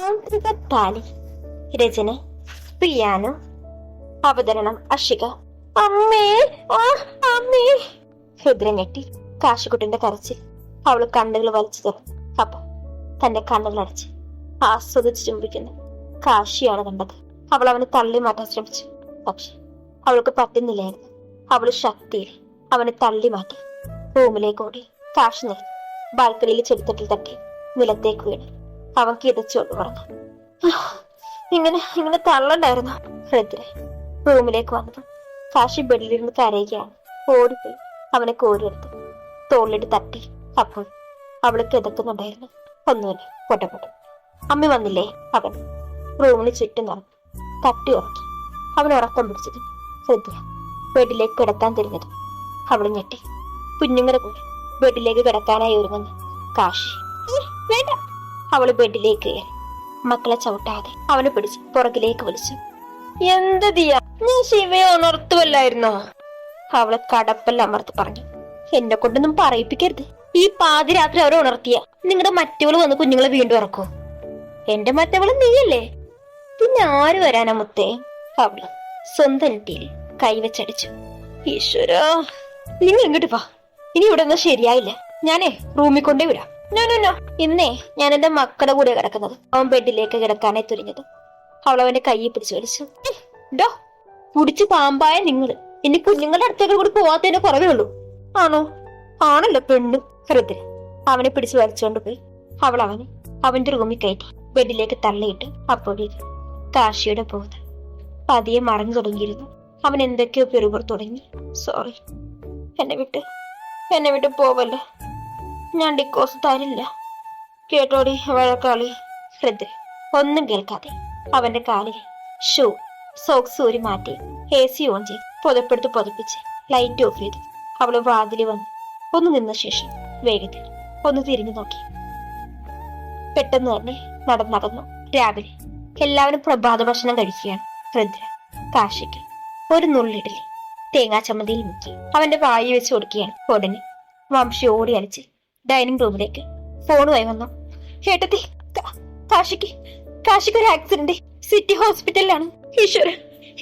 മാന്ത്രിക താലി രചന പിയാനോ അവതരണം അഷിക അമ്മേ അമ്മേ. ഹൃദ്ര ഞെട്ടി കാശുകുട്ടിന്റെ കരച്ചിൽ. അവൾ കണ്ണുകൾ വലിച്ചു തുറന്നു. അപ്പൊ തന്റെ കണ്ണുകൾ അടച്ച് ആസ്വദിച്ച് ചുംബിക്കുന്നു. കാശിയാണ് കണ്ടത്. അവൾ അവനെ തള്ളി മാറ്റാൻ ശ്രമിച്ചു. പക്ഷെ അവൾക്ക് പറ്റുന്നില്ലായിരുന്നു. അവൾ ശക്തിയിൽ അവനെ തള്ളി മാറ്റി. റൂമിലേക്ക് ഓടി കാശ് നേടി ബാൽക്കണിയിൽ ചെടിത്തട്ടിൽ തട്ടി നിലത്തേക്ക് വീണ്. അവൻ കിതച്ചുകൊണ്ട് പറഞ്ഞു. ഇങ്ങനെ ഇങ്ങനെ തള്ളണ്ടായിരുന്നു ഹൃദ്ര റൂമിലേക്ക് വന്നു. കാശി ബെഡിലിരുന്ന് കരയുകയാണ്. ഓടിപ്പോയി. അവനെ കോരിയെടുത്തു. തോളിലിട്ട് തട്ടി. അപ്പോൾ അവൾ കിതക്കുന്നുണ്ടായിരുന്നു. ഒന്നുമില്ല പൊട്ടപ്പെട്ടു. അമ്മ വന്നില്ലേ? അവൻ. റൂമിന് ചുറ്റും നടന്നു. തട്ടി ഉറക്കി. അവൻ ഉറക്കം പിടിച്ചത് ഹൃദ്ര ബെഡിലേക്ക് കിടക്കാൻ തിരിഞ്ഞത് അവൾ ഞെട്ടി. കുഞ്ഞുങ്ങളുടെ കൂടെ ബെഡിലേക്ക് കിടക്കാനായി ഒരുങ്ങുന്നു. കാശി. "ഉം, വേണ്ട. അവൾ ബെഡിലേക്ക് കയറി. മക്കളെ ചവിട്ടാതെ അവനെ പിടിച്ച് പുറകിലേക്ക് വലിച്ചു. എന്തതിയാ നീ ശിവയെ ഉണർത്തുവല്ലായിരുന്നോ? അവൾ കടപ്പല്ല അമർത്ത് പറഞ്ഞു. എന്നെ കൊണ്ടൊന്നും പറയിപ്പിക്കരുത്. ഈ പാതിരാത്രി അവരെ ഉണർത്തിയ നിങ്ങളുടെ മറ്റവൾ വന്ന് കുഞ്ഞുങ്ങളെ വീണ്ടും ഇറക്കോ. എന്റെ മറ്റവൾ നീയല്ലേ? പിന്നെ ആര് വരാനാ മുത്തേ? അവൾ സ്വന്തം നെറ്റിയിൽ കൈവച്ചടിച്ചു. ഈശ്വരാ നിങ്ങൾ എങ്ങോട്ട് വാ. ഇനി ഇവിടെ ഒന്നും ശരിയായില്ല. ഞാനേ റൂമിൽ കൊണ്ടേ വിടാം. നോ നോ നോ ഇന്നേ ഞാൻ എന്റെ മക്കളുടെ കൂടെ കിടക്കുന്നത്. അവൻ ബെഡിലേക്ക് കിടക്കാനായി തുരിഞ്ഞത് അവൾ അവന്റെ കൈ പിടിച്ചു വലിച്ചു. ഡോ കുടിച്ച് പാമ്പായ നിങ്ങൾ ഇനി കുഞ്ഞുങ്ങളുടെ അടുത്തേക്ക് കൂടി പോവാത്തതിന് കുറവേ ഉള്ളൂ. ആണോ? ആണല്ലോ പെണ്ണു. ഹൃദയ. അവനെ പിടിച്ചു വലിച്ചുകൊണ്ട് പോയി. അവൾ അവനെ അവന്റെ റൂമിൽ കയറ്റി ബെഡിലേക്ക് തള്ളിയിട്ട് അപ്പോഴേക്ക് കാശിയുടെ ബോധം പതിയെ മറഞ്ഞു തുടങ്ങിയിരുന്നു. അവൻ എന്തൊക്കെയോ പെരുപുറത്തു തുടങ്ങി. സോറി എന്നെ വിട്ട് എന്നെ വിട്ട് പോവല്ലേ? ഞാൻ ഡിക്കോസ് തരില്ല. കേട്ടോടി വഴക്കാളി ശ്രദ്ധ. ഒന്നും കേൾക്കാതെ അവന്റെ കാലിൽ ഷൂ സോക്സ് ഊരി മാറ്റി എ സി ഓൺ ചെയ്ത് പുതപ്പെടുത്ത് പുതപ്പിച്ച് ലൈറ്റ് ഓഫ് ചെയ്തു അവൾ വാതിലി വന്നു ഒന്ന് നിന്ന ശേഷം വേഗത്തിൽ ഒന്ന് തിരിഞ്ഞു നോക്കി. പെട്ടെന്ന് തന്നെ നടന്നു രാവിലെ. എല്ലാവരും പ്രഭാത ഭക്ഷണം കഴിക്കുകയാണ്. ഹൃദ്ര കാശിക്ക് ഒരു നുള്ളിടലി തേങ്ങാ ചമ്മതിയിൽ മുക്കി അവന്റെ വായി വെച്ച് കൊടുക്കുകയാണ്. ഉടനെ വംശി ഓടി അലച്ച് ഡൈനിങ് റൂമിലേക്ക്. ഫോണുമായി വന്നു. ഏട്ടത്തി കാശിക്ക് കാശിക്ക് ഒരു ആക്സിഡന്റ് സിറ്റി ഹോസ്പിറ്റലിലാണ് ഈശ്വര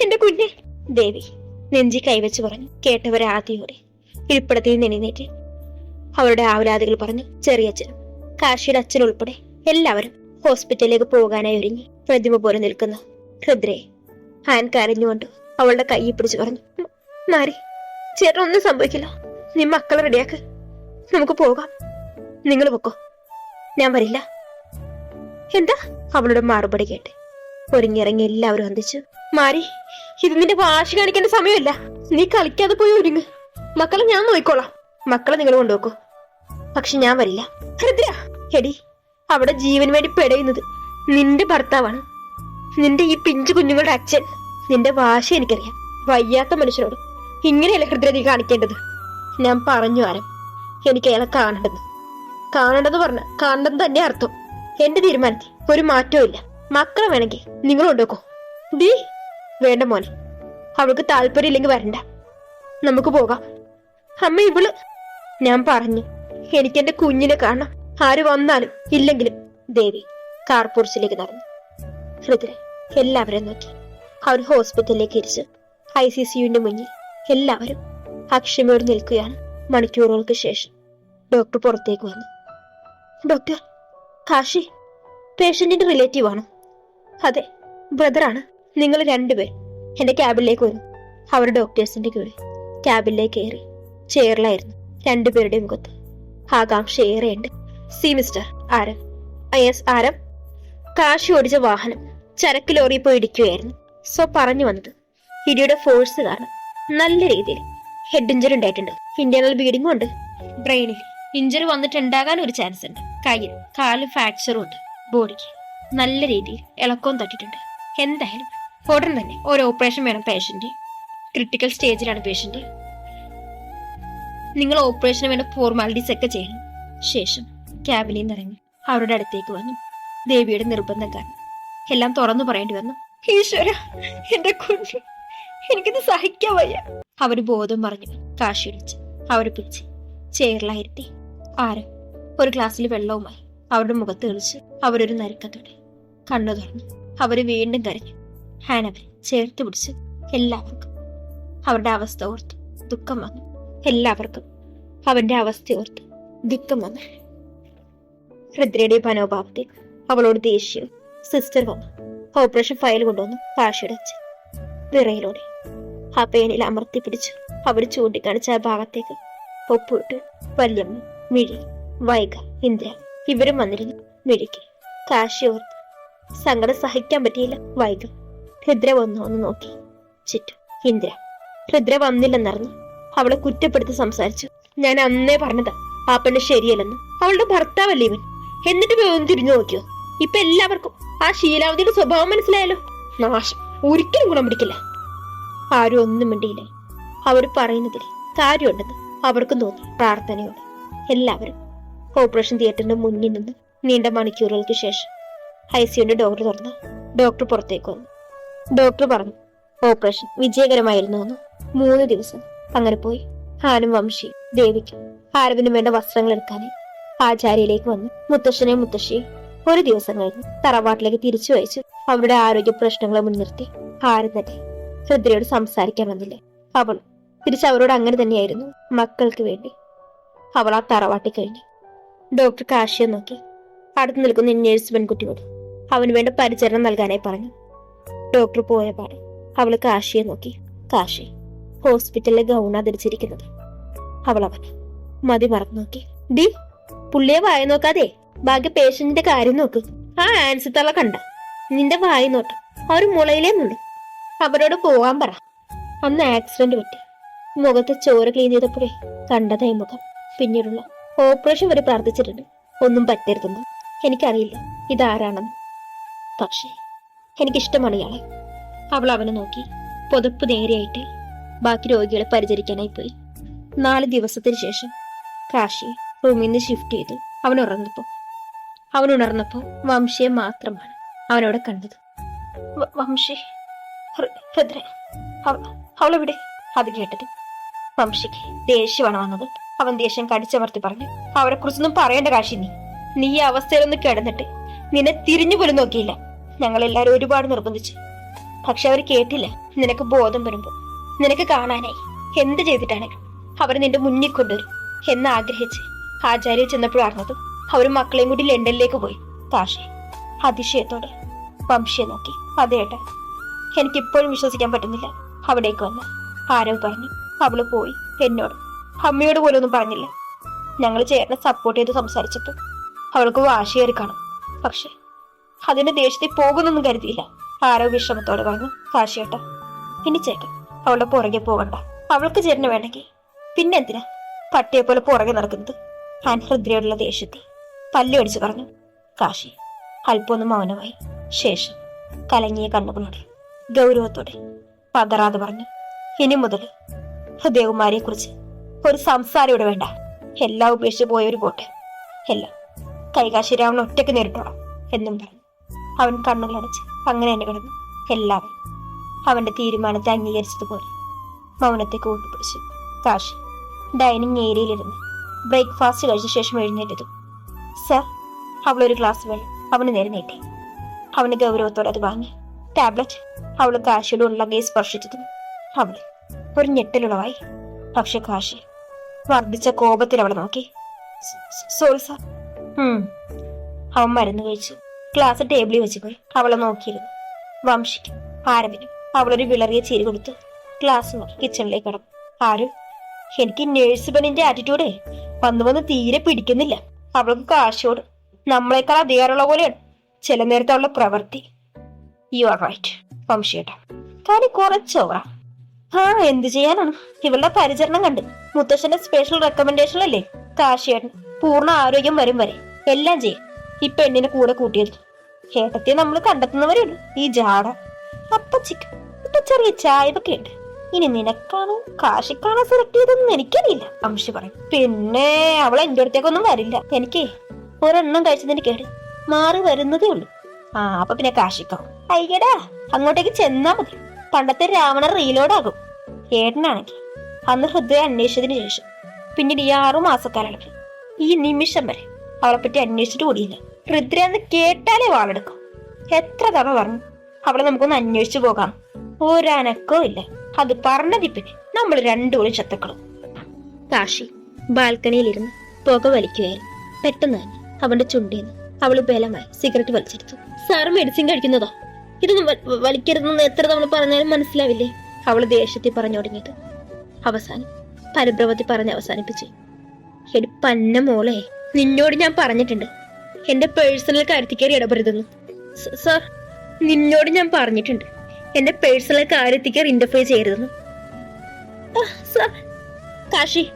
എന്റെ കുഞ്ഞ്. ദേവി നെഞ്ചി കൈവച്ച് പറഞ്ഞു കേട്ടവരെ ആദ്യയോടെ ഇരിപ്പിടത്തിൽ നിന്ന് എഴുന്നേറ്റ് അവരുടെ ആവലാദികൾ പറഞ്ഞു ചെറിയച്ഛനും കാശിയുടെ അച്ഛൻ ഉൾപ്പെടെ എല്ലാവരും ഹോസ്പിറ്റലിലേക്ക് പോകാനായി ഒരുങ്ങി പ്രതിമ പോലെ നിൽക്കുന്നു. ഹൃദ്രയെ ആൻ കരഞ്ഞുകൊണ്ട് അവളുടെ കൈ പിടിച്ചു പറഞ്ഞു മാറി ഒന്നും സംഭവിക്കില്ല. നീ മക്കളെ റെഡിയാക്ക് നമുക്ക് പോകാം. നിങ്ങൾ പൊക്കോ. ഞാൻ വരില്ല. എന്താ? അവളുടെ മറുപടി കേട്ട്. ഒരുങ്ങിറങ്ങി എല്ലാവരും അന്തിച്ചു. മാരി ഇത് നിന്റെ വാശി കാണിക്കേണ്ട സമയമല്ല. നീ കളിക്കാതെ പോയി ഒരുങ്ങ്. മക്കളെ ഞാൻ നോക്കിക്കോളാം മക്കളെ നിങ്ങൾ കൊണ്ടുപോക്കോ. പക്ഷെ ഞാൻ വരില്ല. എടി അവിടെ ജീവൻ വേണ്ടി പെടയുന്നത് നിന്റെ ഭർത്താവാണ്. നിന്റെ ഈ പിഞ്ചു കുഞ്ഞുങ്ങളുടെ അച്ഛൻ. നിന്റെ വാശി എനിക്കറിയാം. വയ്യാത്ത മനുഷ്യനോട് ഇങ്ങനെയല്ല ഹൃദയ നീ കാണിക്കേണ്ടത്? ഞാൻ പറഞ്ഞു ആരം? എനിക്ക് അയാളെ കാണേണ്ടത്. കാണേണ്ടത് പറഞ്ഞ കാണേണ്ടത് തന്നെ അർത്ഥം. എന്റെ തീരുമാനത്തിൽ ഒരു മാറ്റവും ഇല്ല. മക്കളെ വേണമെങ്കിൽ നിങ്ങൾ കൊണ്ടുവെക്കോ. ദീ വേണ്ട മോനെ. അവൾക്ക് താല്പര്യമില്ലെങ്കിൽ വരണ്ട. നമുക്ക് പോകാം. അമ്മ ഇവൾ ഞാൻ പറഞ്ഞു എനിക്ക് എന്റെ കുഞ്ഞിനെ കാണണം. ആര് വന്നാലും ഇല്ലെങ്കിലും ദേവി കാർപൂർച്ചിലേക്ക് നടന്നു. ഹൃദയ എല്ലാവരും നോക്കി. അവർ ഹോസ്പിറ്റലിലേക്ക് ഇരിച്ച് ഐ സി സിയുവിന്റെ മുന്നിൽ എല്ലാവരും അക്ഷമയോട് നിൽക്കുകയാണ് മണിക്കൂറുകൾക്ക് ശേഷം. ഡോക്ടർ പുറത്തേക്ക് വന്നു. ഡോക്ടർ കാശി പേഷ്യന്റിന്റെ റിലേറ്റീവ് ആണ്. അതെ ബ്രദറാണ് നിങ്ങൾ രണ്ടുപേർ എന്റെ ക്യാബിലേക്ക് വരും അവർ ഡോക്ടേഴ്സിന്റെ കീഴിൽ ക്യാബിലേക്ക് കയറി ചെയറിലായിരുന്നു രണ്ടുപേരുടെ മുഖത്ത്. ആകാംക്ഷ ഏറെയുണ്ട്. സി മിസ്റ്റർ ആരം. യെസ് ആരം. കാശി ഓടിച്ച വാഹനം ചരക്ക് ലോറി പോയി ഇടിക്കുകയായിരുന്നു. സോ പറഞ്ഞു വന്നത് ഇടിയുടെ ഫോഴ്സ് കാരണം നല്ല രീതിയിൽ ഹെഡ് ഇഞ്ചറി ഉണ്ടായിട്ടുണ്ട്. ഇന്റേണൽ ബ്ലീഡിംഗും ഉണ്ട്. ബ്രെയിനിൽ ഇഞ്ചറി വന്നിട്ടുണ്ടാകാൻ ഒരു ചാൻസ് ഉണ്ട്. കയ്യിൽ കാൽ ഫ്രാക്ചറും ഉണ്ട്. ബോഡിക്ക് നല്ല രീതിയിൽ ഇളക്കവും തട്ടിട്ടുണ്ട് എന്തായാലും ഉടൻ തന്നെ ഒരു ഓപ്പറേഷൻ വേണം പേഷ്യന്റ് ക്രിട്ടിക്കൽ സ്റ്റേജിലാണ് പേഷ്യന്റ് നിങ്ങൾ ഓപ്പറേഷന് വേണ്ട ഫോർമാലിറ്റീസ് ഒക്കെ ചെയ്യണം. ശേഷം ക്യാബിനിൽ നിന്ന് ഇറങ്ങി അവരുടെ അടുത്തേക്ക് വന്നു. ദേവിയുടെ നിർബന്ധം കാരണം എല്ലാം തുറന്നു പറയേണ്ടി വന്നു. ഈശ്വര എന്റെ കുഞ്ഞു എനിക്കിത് സഹിക്കാൻ വയ്യ. അവർ ബോധം പറഞ്ഞു കാശിടിച്ച് അവരെ പിടിച്ച് ചെയറിലായിരുത്തി ആര് ഒരു ഗ്ലാസ്സിൽ വെള്ളവുമായി അവരുടെ മുഖത്ത് തെളിച്ച് അവരൊരു നരുക്കത്തോടെ കണ്ണു തുറന്നു. അവർ വീണ്ടും കരഞ്ഞു. ഹാനവരെ ചേർത്ത് പിടിച്ച് എല്ലാവർക്കും അവരുടെ അവസ്ഥ ഓർത്ത് ദുഃഖം വന്നു. എല്ലാവർക്കും അവന്റെ അവസ്ഥ ഓർത്ത് ദുഃഖം വന്നു. ഹൃദ്രയുടെ മനോഭാവത്തിൽ അവളോട് ദേഷ്യവും സിസ്റ്റർ വന്നു ഓപ്പറേഷൻ ഫയൽ കൊണ്ടുവന്നു കാശിടച്ച് വിറയിലൂടെ ആ പേനിൽ അമർത്തി പിടിച്ചു അവർ ചൂണ്ടിക്കാണിച്ച ആ ഭാഗത്തേക്ക് ഒപ്പിട്ട് വല്യമ്മ മിഴി വൈക ഇന്ദ്ര ഇവരും വന്നിരുന്നു. മിഴിക്ക് കാശി ഓർത്ത്. സങ്കടം സഹിക്കാൻ പറ്റിയില്ല വൈക ഹൃദ്ര വന്നു ഒന്ന് നോക്കി. ചുറ്റും. ഇന്ദ്ര ഹൃദ്ര വന്നില്ലെന്നറിഞ്ഞു അവളെ കുറ്റപ്പെടുത്തി സംസാരിച്ചു. ഞാൻ അന്നേ പറഞ്ഞതാ പെണ്ണ് ശരിയല്ലെന്ന്. അവളുടെ ഭർത്താവല്ലേ ഇവൻ? എന്നിട്ട് ഒന്ന് തിരിഞ്ഞു നോക്കിയോ? ഇപ്പൊ എല്ലാവർക്കും ആ ശീലാവതിയുടെ സ്വഭാവം മനസ്സിലായല്ലോ? നാശം. ഒരിക്കലും ഗുണം പിടിക്കില്ല. ആരും ഒന്നും മിണ്ടിയില്ല. അവർ പറയുന്നതിൽ കാര്യമുണ്ടെന്ന് അവർക്കും തോന്നി പ്രാർത്ഥനയോടെ. എല്ലാവരും ഓപ്പറേഷൻ തിയേറ്ററിന്റെ മുന്നിൽ നിന്ന് നീണ്ട മണിക്കൂറുകൾക്ക് ശേഷം ഐ സിയുടെ ഡോർ തുറന്നു. ഡോക്ടർ പുറത്തേക്ക് വന്നു. ഡോക്ടർ പറഞ്ഞു ഓപ്പറേഷൻ വിജയകരമായിരുന്നു എന്ന്. മൂന്ന് ദിവസം അങ്ങനെ പോയി. ആനും വംശി ദേവിക്കും ആരവിനും വേണ്ട വസ്ത്രങ്ങൾ എടുക്കാനായി ആചാര്യയിലേക്ക് വന്നു. മുത്തശ്ശനെ മുത്തശ്ശിയെ ഒരു ദിവസം കഴിഞ്ഞ് തറവാട്ടിലേക്ക് തിരിച്ചു അയച്ചു. അവരുടെ ആരോഗ്യ പ്രശ്നങ്ങളെ മുൻനിർത്തി ആരും തന്നെ ഹൃദ്രയോട് സംസാരിക്കാൻ വന്നില്ല. അവൾ തിരിച്ച് അവരോട് അങ്ങനെ തന്നെയായിരുന്നു മക്കൾക്ക് വേണ്ടി. അവൾ ആ തറവാട്ടി കഴിഞ്ഞു. ഡോക്ടർ കാശിയെ നോക്കി. അടുത്ത് നിൽക്കുന്ന നേഴ്സ് പെൺകുട്ടിയോട് അവന് വേണ്ട പരിചരണം നൽകാനായി പറഞ്ഞു. ഡോക്ടർ പോയ പാടെ അവൾ കാശിയെ നോക്കി. കാശി ഹോസ്പിറ്റലിലെ ഗൗണ ധരിച്ചിരിക്കുന്നത്. അവൾ അവൻ മതി മറന്നു നോക്കി. ഡി പുള്ളിയെ വായ നോക്കാതെ ബാക്കി പേഷ്യന്റിന്റെ കാര്യം നോക്ക്. ആ ആൻസിത്തള്ള കണ്ട. നിന്റെ വായി നോട്ടം. അവർ മുളയിലേ നിന്ന് അവരോട് പോവാൻ പറ. അന്ന് ആക്സിഡന്റ് പറ്റി. മുഖത്ത് ചോര ക്ലീൻ ചെയ്തപ്പോഴേ കണ്ടതായി മുഖം. പിന്നീടുള്ള ഓപ്പറേഷൻ വരെ പ്രാർത്ഥിച്ചിട്ടുണ്ട്. ഒന്നും പറ്റരുതെന്ന് എനിക്കറിയില്ല. ഇതാരാണെന്ന്. പക്ഷേ എനിക്കിഷ്ടമാണ് ഇയാളെ. അവൾ അവനെ നോക്കി പുതപ്പ് നേരെയായിട്ട് ബാക്കി രോഗികളെ പരിചരിക്കാനായി പോയി. നാല് ദിവസത്തിന് ശേഷം കാശി റൂമിൽ നിന്ന് ഷിഫ്റ്റ് ചെയ്തു അവൻ ഉറങ്ങുമ്പോൾ അവൻ ഉണർന്നപ്പോ വംശയെ മാത്രമാണ് അവനവിടെ കണ്ടത്. വംശി അവളെവിടെ? അത് കേട്ടത് വംശിക്ക് ദേഷ്യമാണ് വന്നത്. അവൻ ദേഷ്യം കടിച്ചമർത്തി പറഞ്ഞു അവരെ കുറിച്ചൊന്നും പറയേണ്ട കാശി നീ ഈ അവസ്ഥയിലൊന്ന് കിടന്നിട്ട് നിന്നെ തിരിഞ്ഞു പോലും നോക്കിയില്ല. ഞങ്ങൾ ഒരുപാട് നിർബന്ധിച്ചു. പക്ഷെ അവർ കേട്ടില്ല നിനക്ക് ബോധം വരുമ്പോൾ നിനക്ക് കാണാനായി. എന്ത് ചെയ്തിട്ടാണെങ്കിലും അവർ നിന്റെ മുന്നിൽ കൊണ്ടുവരും. എന്ന് ആഗ്രഹിച്ച് ആചാര്യ ചെന്നപ്പോഴാർന്നതും അവർ മക്കളെയും കൂടി ലണ്ടനിലേക്ക് പോയി. താഷെ അതിശയത്തോടെ വംശിയെ നോക്കി. അതേട്ടാ എനിക്കിപ്പോഴും വിശ്വസിക്കാൻ പറ്റുന്നില്ല. അവിടേക്ക് വന്ന് ആരോ പറഞ്ഞു അവൾ പോയി എന്നോട് അമ്മയോട് പോലും ഒന്നും പറഞ്ഞില്ല. ഞങ്ങൾ ചേട്ടനെ സപ്പോർട്ട് ചെയ്ത് സംസാരിച്ചിട്ട് അവൾക്ക് വാശിയേറി കാണും. പക്ഷെ അതിന്റെ ദേഷ്യത്തിൽ പോകുന്നൊന്നും കരുതിയില്ല. ആരോ വിഷമത്തോടെ പറഞ്ഞു കാശിയേട്ട ഇനി ചേട്ടൻ അവളുടെ പുറകെ പോകണ്ട. അവൾക്ക് ചേട്ടന് വേണമെങ്കിൽ പിന്നെ എന്തിനാ? പട്ടിയെ പോലെ പുറകെ നടക്കുന്നത്. ഞാൻ ഹൃദ്രയോടുള്ള ദേഷ്യത്തിൽ പല്ലു പറഞ്ഞു കാശി അല്പമൊന്ന് മൗനമായി. ശേഷം കലങ്ങിയ കണ്ണുകളോടെ ഗൗരവത്തോടെ പതറാതെ പറഞ്ഞു ഇനി മുതൽ ഹൃദയകുമാരിയെ കുറിച്ച് ഒരു സംസാരം ഇവിടെ വേണ്ട. എല്ലാം ഉപേക്ഷിച്ച് പോയൊരു പോട്ടെ. എല്ലാം. കൈകാശിരാവൺ ഒറ്റയ്ക്ക് നേരിട്ടോളാം എന്നും പറഞ്ഞു. അവൻ കണ്ണുകളടച്ച് അങ്ങനെ തന്നെ കിടന്നു. എല്ലാവരും അവന്റെ തീരുമാനത്തെ അംഗീകരിച്ചതുപോലെ. മൗനത്തെ കൂട്ടിപ്പിടിച്ചു കാശി ഡൈനിങ് ഏരിയയിലിരുന്ന് ബ്രേക്ക്ഫാസ്റ്റ് കഴിച്ച ശേഷം എഴുന്നേറ്റത്. സർ അവളൊരു ഗ്ലാസ് വെള്ളം അവന് നേരെ നീട്ടി. അവന് ഗൗരവത്തോടെ അത് വാങ്ങി. ടാബ്ലറ്റ് അവൾ കാശിയുടെ ഉള്ളകയെ സ്പർശിച്ചതും അവൾ ഒരു ഞെട്ടലുളവായി പക്ഷെ കാശി വർദ്ധിച്ച കോപത്തിൽ അവളെ നോക്കി. Sorry sir. അവൻ മരുന്ന് കഴിച്ചു. ഗ്ലാസ് ടേബിളിൽ വെച്ച് പോയി. അവളെ നോക്കിയിരുന്നു. വംശിക്കും ആരവിനും അവളൊരു വിളറിയ ചിരി കൊടുത്തു ഗ്ലാസ് നോക്കി കിച്ചണിലേക്ക് കടന്നു. ആരും? എനിക്ക് നേഴ്സ് പെണ്ണിന്റെ ആറ്റിറ്റ്യൂഡേ വന്നു വന്ന് തീരെ പിടിക്കുന്നില്ല. അവൾക്ക് കാശോട് നമ്മളെക്കാൾ അധികാരമുള്ള പോലെയാണ്. ചില നേരത്തെ അവളുടെ പ്രവൃത്തി. യു ആർ റൈറ്റ് വംശിയേട്ടാ. കാര്യം കുറച്ചോറാ. ആ എന്ത് ചെയ്യാനാണ്? ഇവളുടെ പരിചരണം കണ്ട്. മുത്തശ്ശന്റെ സ്പെഷ്യൽ റെക്കമെൻഡേഷൻ അല്ലേ? കാശിയേട്ടൻ പൂർണ ആരോഗ്യം വരും വരെ. എല്ലാം ചെയ്യും. ഈ പെണ്ണിനെ കൂടെ കൂട്ടിയത് ഏട്ടത്തെ നമ്മൾ കണ്ടെത്തുന്നവരുള്ളൂ ഈ ജാട. അപ്പച്ചിക്ക് ഇപ്പൊ ചെറിയ ചായവൊക്കെ ഉണ്ട്. ഇനി നിനക്കാണോ കാശിക്കാണ് സെലക്ട് ചെയ്തതെന്ന് എനിക്കറിയില്ല. അംശി പറയും. പിന്നെ അവൾ എന്റെ അടുത്തേക്കൊന്നും വരില്ല. എനിക്ക് ഒരെണ്ണം കഴിച്ചതിന് കേട്. മാറി വരുന്നതേ ഉള്ളൂ. ആ അപ്പൊ പിന്നെ കാശിക്കാവും അയ്യടാ അങ്ങോട്ടേക്ക് ചെന്നാ മതി. പണ്ടത്തെ രാവണ റീലോഡാകും. ഏട്ടനാണെങ്കിൽ അന്ന് ഹൃദയ അന്വേഷിച്ചതിന് ശേഷം പിന്നീട് ഈ ആറു മാസക്കാലയളവിൽ ഈ നിമിഷം വരെ അവളെ പറ്റി അന്വേഷിച്ചിട്ട് കൂടിയില്ല. ഹൃദ്ര എന്ന് കേട്ടാലേ വാളെടുക്കും. എത്ര തവണ പറഞ്ഞു അവളെ നമുക്കൊന്ന് അന്വേഷിച്ചു പോകാം. ഒരനക്കവും ഇല്ല. അത് പറഞ്ഞതി പിന്നെ നമ്മൾ രണ്ടുകൂടി ശത്രുക്കളും. കാശി ബാൽക്കണിയിലിരുന്ന് പുക വലിക്കുകയായിരുന്നു. പെട്ടെന്ന് തന്നെ അവന്റെ ചുണ്ടിൽ നിന്ന് അവൾ ബലമായി സിഗരറ്റ് വലിച്ചെടുത്തു. സാർ മെഡിസിൻ കഴിക്കുന്നതോ? ഇതൊന്നും വലിക്കരുതെന്ന് എത്ര നമ്മൾ പറഞ്ഞാലും മനസ്സിലാവില്ലേ? അവൾ ദേഷ്യത്തിൽ പറഞ്ഞു തുടങ്ങിയിട്ട്. അവസാനം പരിഭ്രമത്തിൽ പറഞ്ഞ് അവസാനിപ്പിച്ചു. എടി പന്ന മോളെ നിന്നോട് ഞാൻ പറഞ്ഞിട്ടുണ്ട്. എന്റെ പേഴ്സണൽ കാര്യത്തിൽ കയറി ഇടപെടരുതെന്ന് സാർ നിന്നോട് ഞാൻ പറഞ്ഞിട്ടുണ്ട്. എന്റെ പേഴ്സണൽ കാര്യത്തിൽ കയറി ഇന്റർഫിയർ ചെയ്യരുതെന്ന് സാർ. കാശി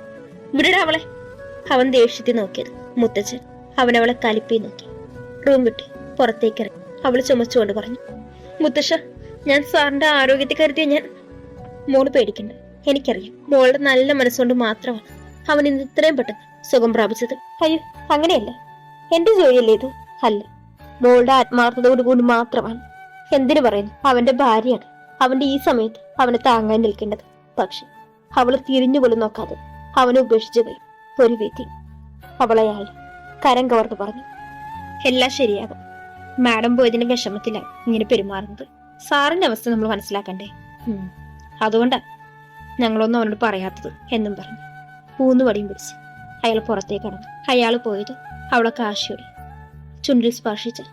ഇവിടെ അവളെ. അവൻ ദേഷ്യത്തിൽ നോക്കിയത്. മുത്തച്ഛൻ അവളെ കലിപ്പി നോക്കി. റൂം വിട്ട് പുറത്തേക്ക് ഇറങ്ങി അവൾ ചുമച്ചുകൊണ്ട് പറഞ്ഞു. മുത്തശ്ശ ഞാൻ സാറിന്റെ ആരോഗ്യത്തെ കരുതിയ ഞാൻ മോൾ പേടിക്കണ്ട എനിക്കറിയാം മോളുടെ നല്ല മനസ്സുകൊണ്ട് മാത്രമാണ് അവൻ ഇന്ന് ഇത്രയും പെട്ടെന്ന് സുഖം പ്രാപിച്ചത്. അയ്യോ അങ്ങനെയല്ല. എന്റെ ജോലിയല്ലേ ഇത്? അല്ല. മോളുടെ ആത്മാർത്ഥതയോട് കൂടി മാത്രമാണ്. എന്തിനു പറയുന്നു? അവന്റെ ഭാര്യയാണ് അവന്റെ ഈ സമയത്ത് അവനെ താങ്ങാൻ നിൽക്കേണ്ടത്. പക്ഷെ അവൾ തിരിഞ്ഞു പോലും നോക്കാതെ അവനെ ഉപേക്ഷിച്ചു പോയി. ഒരു വ്യക്തി അവളയാൾ കരം കവർന്ന് പറഞ്ഞു. എല്ലാം ശരിയാകും. മാഡം പോയതിന്റെ വിഷമത്തിലാണ് ഇങ്ങനെ പെരുമാറുന്നത്. സാറിന്റെ അവസ്ഥ നമ്മൾ മനസ്സിലാക്കണ്ടേ. അതുകൊണ്ടാ ഞങ്ങളൊന്നും അവനോട് പറയാത്തത് എന്നും പറഞ്ഞു. മൂന്ന് വടിയും പിടിച്ച് അയാൾ പുറത്തേക്ക് കടന്നു അയാൾ പോയത് അവളെ കാശിയോടെ. ചുണ്ടിൽ സ്പർശിച്ച്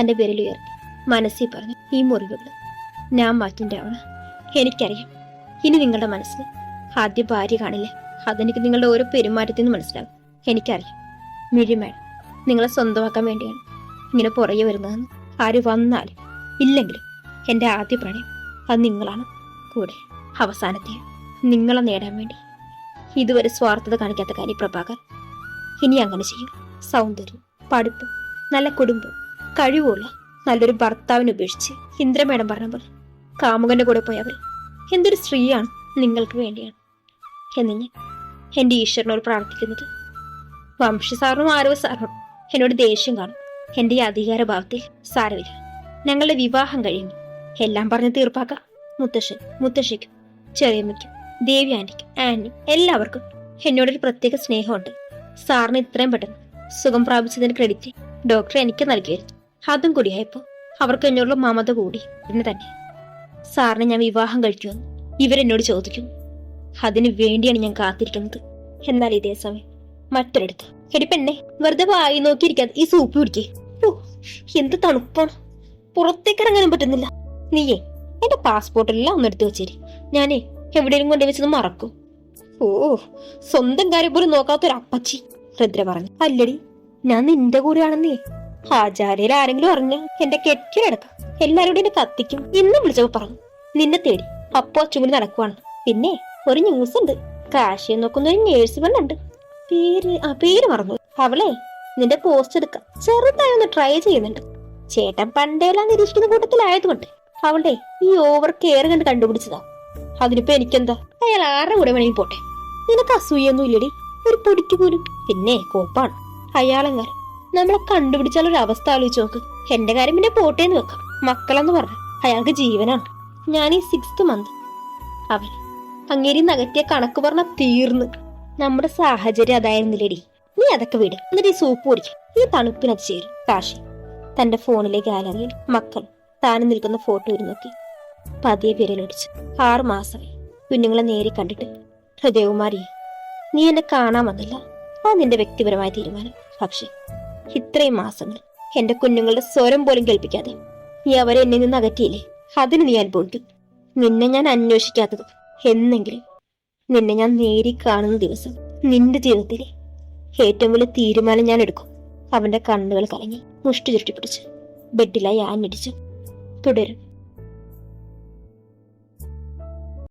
തന്റെ വിരലുയർത്തി മനസ്സിൽ പറഞ്ഞു ഈ മുറിവുകൾ ഞാൻ മാറ്റിന്റെയാണ്. എനിക്കറിയാം. ഇനി നിങ്ങളുടെ മനസ്സിൽ ആദ്യ ഭാര്യ കാണില്ല? അതെനിക്ക് നിങ്ങളുടെ ഓരോ പെരുമാറ്റത്തിൽ നിന്ന് മനസ്സിലാകും. എനിക്കറിയാം. മിഴിമേട നിങ്ങളെ സ്വന്തമാക്കാൻ വേണ്ടിയാണ് ഇങ്ങനെ പുറകെ വരുന്നതെന്ന് ആര് വന്നാൽ ഇല്ലെങ്കിലും എന്റെ ആദ്യ പ്രണയം അത് നിങ്ങളാണ്. കൂടെ അവസാനത്തെ നിങ്ങളെ നേടാൻ വേണ്ടി ഇതുവരെ സ്വാർത്ഥത കാണിക്കാത്ത കാര്യം പ്രഭാകർ. ഇനി അങ്ങനെ ചെയ്യും. സൗന്ദര്യം പഠിപ്പ് നല്ല കുടുംബം കഴിവുള്ള നല്ലൊരു ഭർത്താവിനെ ഉപേക്ഷിച്ച് ഇന്ദ്രമേടം പറഞ്ഞ പോലെ കാമുകന്റെ കൂടെ പോയവർ എന്തൊരു സ്ത്രീയാണ് നിങ്ങൾക്ക് വേണ്ടിയാണ്. എന്ന് ഞാൻ എന്റെ ഈശ്വരനോട് പ്രാർത്ഥിക്കുന്നത്. വംശസാറിനും ആരോ സാറിനും എന്നോട് ദേഷ്യം കാണും. എന്റെ ഈ അധികാരഭാവത്തിൽ സാരമില്ല. ഞങ്ങളുടെ വിവാഹം കഴിഞ്ഞു. എല്ലാം പറഞ്ഞ് തീർപ്പാക്കാം. മുത്തശ്ശൻ മുത്തശ്ശിക്കും ചെറിയമ്മയ്ക്കും ദേവി ആന്റിക്കും ആന്റി എല്ലാവർക്കും എന്നോടൊരു പ്രത്യേക സ്നേഹമുണ്ട്. സാറിന് ഇത്രയും പെട്ടെന്ന് സുഖം പ്രാപിച്ചതിന് ക്രെഡിറ്റ് ഡോക്ടർ എനിക്ക് നൽകിയിരുന്നു. അതും കൂടിയായപ്പോൾ അവർക്ക് എന്നോടുള്ള മമത കൂടി. എന്ന് തന്നെ സാറിനെ ഞാൻ വിവാഹം കഴിക്കുമെന്ന് ഇവരെന്നോട് ചോദിക്കും അതിനു വേണ്ടിയാണ് ഞാൻ കാത്തിരിക്കുന്നത്. എന്നാൽ ഇതേ സമയം മറ്റൊരിടത്ത്. എടി പെണ്ണെ വെറുതെ വായി നോക്കിയിരിക്കാതെ ഈ സൂപ്പ് കുടിക്കേ. ഓ എന്ത് തണുപ്പാണ്. പുറത്തേക്ക് ഇറങ്ങാനും പറ്റുന്നില്ല. നീയേ എന്റെ പാസ്പോർട്ടെല്ലാം ഒന്ന് എടുത്തു വെച്ചേരി. ഞാനേ എവിടെയെങ്കിലും കൊണ്ടു വെച്ചത് മറക്കും. ഓ സ്വന്തം കാര്യം പോലും നോക്കാത്തൊരു അപ്പച്ചി രുദ്ര പറഞ്ഞു. അല്ലടി ഞാൻ നിന്റെ കൂടെയാണെന്നേ. ആചാര്യയിൽ ആരെങ്കിലും അറിഞ്ഞ എന്റെ കെട്ടിലടക്കാം എല്ലാരും എന്നെ കത്തിക്കും ഇന്ന് വിളിച്ചപ്പോ പറഞ്ഞു. നിന്നെ തേടി. അപ്പോ അച്ചുമുടി നടക്കുവാണ്. പിന്നെ ഒരു ന്യൂസ് ഉണ്ട്. കാശിയെ നോക്കുന്ന ഒരു നേഴ്സ് പെണ്ണുണ്ട്. പേര് ആ പേര് മറന്നു. അവളെ നിന്റെ പോസ്റ്റ് എടുക്കാം. ചെറുതായി ഒന്ന് ട്രൈ ചെയ്യുന്നുണ്ട്. ചേട്ടൻ പണ്ടേലാ നിരീക്ഷിക്കുന്ന കൂട്ടത്തിലായതുകൊണ്ട് അവളുടെ ഈ ഓവർ കെയർ കണ്ട് കണ്ടുപിടിച്ചതാ. അതിനിപ്പോ എനിക്കെന്താ? അയാൾ ആരുടെ കൂടെ വേണമെങ്കിൽ പോട്ടെ. നിനക്ക് അസൂയൊന്നും ഇല്ലടി. ഒരു പൊടിക്ക് പോലും. പിന്നെ കോപ്പാണ്. അയാളെങ്ങാരും നമ്മളെ കണ്ടുപിടിച്ചാൽ ഒരു അവസ്ഥ ആലോചിച്ച് നോക്ക്. എന്റെ കാര്യം പിന്നെ പോട്ടേന്ന് വെക്കാം. മക്കളെന്ന് പറഞ്ഞു. അയാൾക്ക് ജീവനാണ്. ഞാൻ ഈ സിക്സ്ത് മന്ത് അവൻ അങ്ങേരി നകറ്റിയ കണക്ക് പറഞ്ഞ തീർന്ന്. നമ്മുടെ സാഹചര്യം അതായിരുന്നില്ലേടി. നീ അതൊക്കെ വിട്. എന്നിട്ട് ഈ സൂപ്പ് കുടിക്കും ഈ തണുപ്പിനത് ചേരും. കാശി. തന്റെ ഫോണിലെ ഗാലറിയിൽ മക്കൾ. താനും നിൽക്കുന്ന ഫോട്ടോ ഒരു നോക്കി. പതിയെ വിരലൊടിച്ചു ആറു മാസമായി. കുഞ്ഞുങ്ങളെ നേരെ കണ്ടിട്ട്. ഹൃദയകുമാരി നീ എന്നെ കാണാൻ വന്നില്ല. ആ നിന്റെ വ്യക്തിപരമായ തീരുമാനം. പക്ഷെ ഇത്രയും മാസങ്ങൾ എന്റെ കുഞ്ഞുങ്ങളുടെ സ്വരം പോലും കേൾപ്പിക്കാതെ നീ അവരെ എന്നിൽ നിന്ന് അകറ്റിയില്ലേ? അതിന് നീ അനുഭവിക്കും. നിന്നെ ഞാൻ അന്വേഷിക്കാത്തത്. എന്നെങ്കിലും നിന്നെ ഞാൻ നേരി കാണുന്ന ദിവസം നിന്റെ ജീവിതത്തിലെ ഏറ്റവും വലിയ തീരുമാനം ഞാൻ എടുക്കും. അവന്റെ കണ്ണുകൾ കലങ്ങി മുഷ്ടി ചുരുട്ടി പിടിച്ച് ബെഡിലായി ആഞ്ഞടിച്ചു. തുടരും.